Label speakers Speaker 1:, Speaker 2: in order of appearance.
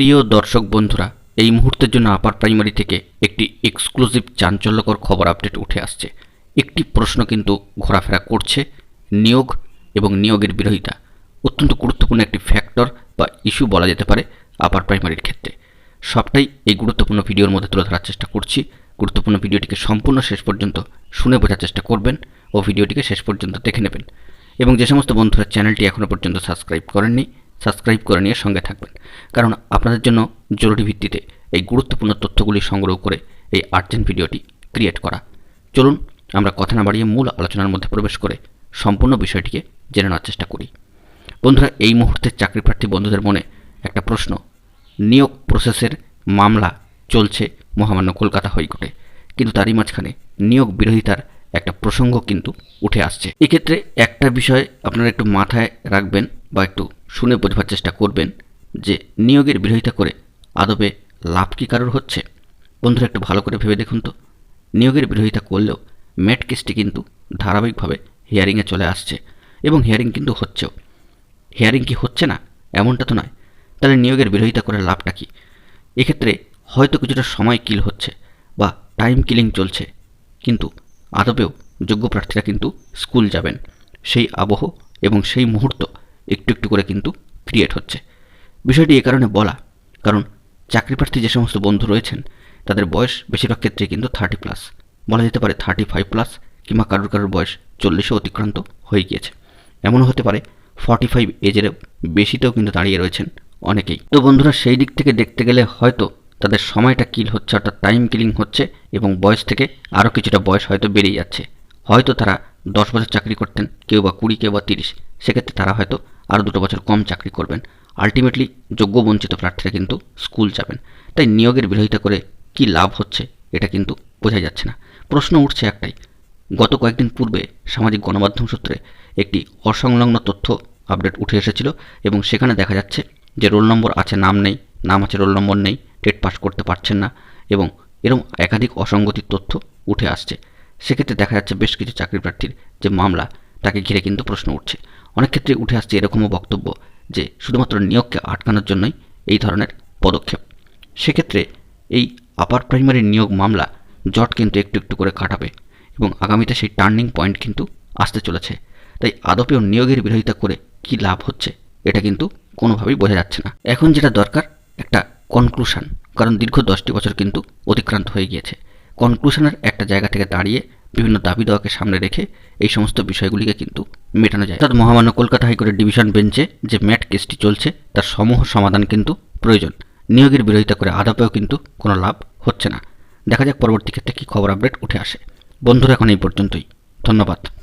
Speaker 1: প্রিয় দর্শক বন্ধুরা, এই মুহূর্তের জন্য আপার প্রাইমারি থেকে একটি এক্সক্লুসিভ চাঞ্চল্যকর খবর আপডেট উঠে আসছে। একটি প্রশ্ন কিন্তু ঘোরাফেরা করছে নিয়োগ এবং নিয়োগের বিরোধিতা। অত্যন্ত গুরুত্বপূর্ণ একটি ফ্যাক্টর বা ইস্যু বলা যেতে পারে আপার প্রাইমারির ক্ষেত্রে। সবটাই এই গুরুত্বপূর্ণ ভিডিওর মধ্যে তুলে ধরার চেষ্টা করছি। গুরুত্বপূর্ণ ভিডিওটিকে সম্পূর্ণ শেষ পর্যন্ত শুনে বোঝার চেষ্টা করবেন ও ভিডিওটিকে শেষ পর্যন্ত দেখে নেবেন। এবং যে সমস্ত বন্ধুরা চ্যানেলটি এখনও পর্যন্ত সাবস্ক্রাইব করেননি সাবস্ক্রাইব করে নিয়ে সঙ্গে থাকবেন। কারণ আপনাদের জন্য জরুরি ভিত্তিতে এই গুরুত্বপূর্ণ তথ্যগুলি সংগ্রহ করে এই আর্জেন্ট ভিডিওটি ক্রিয়েট করা। চলুন, আমরা কথা না বাড়িয়ে মূল আলোচনার মধ্যে প্রবেশ করে সম্পূর্ণ বিষয়টিকে জেনে নেওয়ার চেষ্টা করি। বন্ধুরা, এই মুহূর্তে চাকরি প্রার্থী বন্ধুদের মনে একটা প্রশ্ন। নিয়োগ প্রসেসের মামলা চলছে মহামান্য কলকাতা হাইকোর্টে, কিন্তু তারই মাঝখানে নিয়োগ বিরোধিতার একটা প্রসঙ্গ কিন্তু উঠে আসছে। এক্ষেত্রে একটা বিষয় আপনারা একটু মাথায় রাখবেন বা একটু শুনে বোঝবার চেষ্টা করবেন যে নিয়োগের বিরোধিতা করে আদবে লাভ কি কারোর হচ্ছে? বন্ধুরা, একটু ভালো করে ভেবে দেখুন তো। নিয়োগের বিরোধিতা করলেও ম্যাট কেসটি কিন্তু ধারাবাহিকভাবে হিয়ারিংয়ে চলে আসছে এবং হিয়ারিং কিন্তু হচ্ছেও। হিয়ারিং কি হচ্ছে না, এমনটা তো নয়। তাহলে নিয়োগের বিরোধিতা করে লাভটা কী? এক্ষেত্রে হয়তো কিছুটা সময় কিল হচ্ছে বা টাইম কিলিং চলছে, কিন্তু আদবেও যোগ্য প্রার্থীরা কিন্তু স্কুল যাবেন। সেই আবহ এবং সেই মুহূর্ত একটু একটু করে কিন্তু ক্রিয়েট হচ্ছে। বিষয়টি এ কারণে বলা, কারণ চাকরি প্রার্থী যে সমস্ত বন্ধু রয়েছেন, তাদের বয়স বেশিরভাগ ক্ষেত্রে কিন্তু থার্টি প্লাস বলা যেতে পারে থার্টি ফাইভ প্লাস কিংবা কারোর কারোর বয়স চল্লিশও অতিক্রান্ত হয়ে গিয়েছে। এমনও হতে পারে ফর্টি ফাইভ এজের বেশিতেও কিন্তু দাঁড়িয়ে রয়েছেন অনেকেই। তো বন্ধুরা, সেই দিক থেকে দেখতে গেলে হয়তো তাদের সময়টা কিল হচ্ছে, অর্থাৎ টাইম কিলিং হচ্ছে এবং বয়স থেকে আরও কিছুটা বয়স হয়তো বেরিয়ে যাচ্ছে। হয়তো তারা দশ বছর চাকরি করতেন, কেউ বা কুড়ি, কেউ বা তিরিশ। সেক্ষেত্রে তারা হয়তো আরও দুটো বছর কম চাকরি করবেন। আলটিমেটলি যোগ্য বঞ্চিত প্রার্থীরা কিন্তু স্কুল যাবেন। তাই নিয়োগের বিরোধিতা করে কি লাভ হচ্ছে, এটা কিন্তু বোঝা যাচ্ছে না। প্রশ্ন উঠছে একটাই, গত কয়েকদিন পূর্বে সামাজিক গণমাধ্যম সূত্রে একটি অসংলগ্ন তথ্য আপডেট উঠে এসেছিল এবং সেখানে দেখা যাচ্ছে যে রোল নম্বর আছে, নাম নেই, নাম আছে, রোল নম্বর নেই টেট পাস করতে পারছেন না এবং এরকম একাধিক অসঙ্গতির তথ্য উঠে আসছে। সেক্ষেত্রে দেখা যাচ্ছে বেশ কিছু চাকরি প্রার্থীর যে মামলা, তাকে ঘিরে কিন্তু প্রশ্ন উঠছে। অনেক ক্ষেত্রে উঠে আসছে এরকমও বক্তব্য যে শুধুমাত্র নিয়োগকে আটকানোর জন্যই এই ধরনের পদক্ষেপ। সেক্ষেত্রে এই আপার প্রাইমারি নিয়োগ মামলা জট কিন্তু একটু একটু করে কাটাবে এবং আগামীতে সেই টার্নিং পয়েন্ট কিন্তু আসতে চলেছে। তাই আদপেও নিয়োগের বিরোধিতা করে কি লাভ হচ্ছে, এটা কিন্তু কোনোভাবেই বোঝা যাচ্ছে না। এখন যেটা দরকার একটা কনক্লুশন কারণ দীর্ঘ দশটি বছর কিন্তু অতিক্রান্ত হয়ে গিয়েছে। কনক্লুশনের একটা জায়গা থেকে দাঁড়িয়ে বিভিন্ন দাবি দেওয়াকে সামনে রেখে এই সমস্ত বিষয়গুলিকে কিন্তু মেটানো যায়। অর্থাৎ মহামান্য কলকাতা হাইকোর্টের ডিভিশন বেঞ্চে যে ম্যাট কেসটি চলছে, তার সমূহ সমাধান কিন্তু প্রয়োজন। নিয়োগের বিরোধিতা করে আদাপেও কিন্তু কোনো লাভ হচ্ছে না। দেখা যাক পরবর্তী ক্ষেত্রে কী খবর আপডেট উঠে আসে। বন্ধুরা, এখন এই পর্যন্তই। ধন্যবাদ।